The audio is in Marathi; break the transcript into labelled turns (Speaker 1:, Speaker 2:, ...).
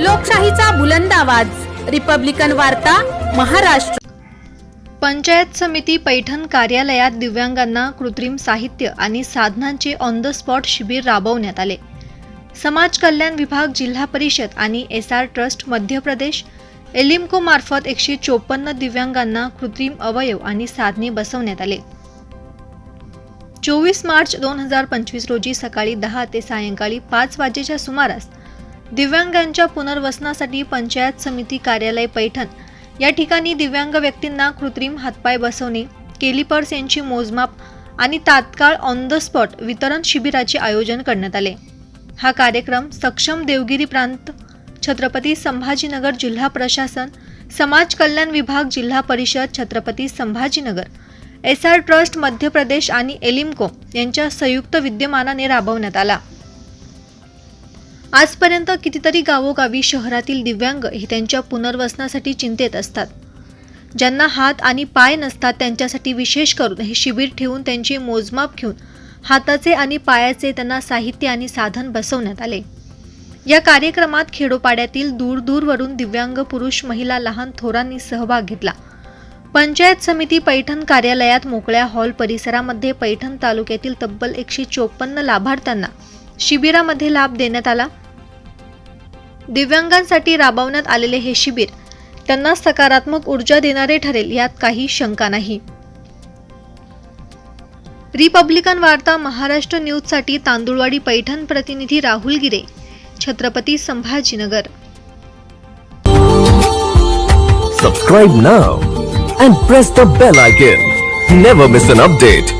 Speaker 1: लोकशाहीचा बुलंद आवाज. रिपब्लिकन वार्ता महाराष्ट्र.
Speaker 2: पंचायत समिती पैठण कार्यालयात दिव्यांगांना कृत्रिम साहित्य आणि साधनांचे ऑन द स्पॉट शिबिर राबवण्यात आले. समाज कल्याण विभाग जिल्हा परिषद आणि एस आर ट्रस्ट मध्य प्रदेश एलिम्को मार्फत एकशे चोपन्न दिव्यांगांना कृत्रिम अवयव आणि साधने बसवण्यात आले. चोवीस मार्च दोन हजार पंचवीस रोजी सकाळी दहा ते सायंकाळी पाच वाजेच्या सुमारास दिव्यांगांच्या पुनर्वसनासाठी पंचायत समिती कार्यालय पैठण. या ठिकाणी दिव्यांग व्यक्तींना कृत्रिम हातपाय बसवणे केलिपर्स यांची मोजमाप आणि तात्काळ ऑन द स्पॉट वितरण शिबिराचे आयोजन करण्यात आले. हा कार्यक्रम सक्षम देवगिरी प्रांत छत्रपती संभाजीनगर जिल्हा प्रशासन समाज कल्याण विभाग जिल्हा परिषद Chhatrapati Sambhajinagar S R trust Madhya Pradesh आणि एलिम्को यांच्या संयुक्त विद्यमानाने राबवण्यात आला. आजपर्यंत कितीतरी गावोगावी शहरातील दिव्यांग हे त्यांच्या पुनर्वसनासाठी चिंतेत असतात. ज्यांना हात आणि पाय नसतात त्यांच्यासाठी विशेष करून हे शिबिर ठेवून त्यांचे मोजमाप घेऊन हाताचे आणि पायाचे त्यांना साहित्य आणि साधन बसवण्यात आले. या कार्यक्रमात खेडोपाड्यातील दूरदूरवरून दिव्यांग पुरुष महिला लहान थोरांनी सहभाग घेतला. पंचायत समिती पैठण कार्यालयात मोकळ्या हॉल परिसरामध्ये पैठण तालुक्यातील तब्बल एकशे चोपन्न लाभार्थ्यांना शिबिरामध्ये लाभ देण्यात आला. दिव्यांगांसाठी राबवण्यात आलेले हे शिबिर त्यांना सकारात्मक ऊर्जा देणारे ठरेल यात काही शंका नाही. रिपब्लिकन वार्ता महाराष्ट्र न्यूजसाठी तांदुळवाडी पैठण प्रतिनिधी Rahul Gire Chhatrapati Sambhajinagar.
Speaker 3: Subscribe now and press the bell icon never miss an update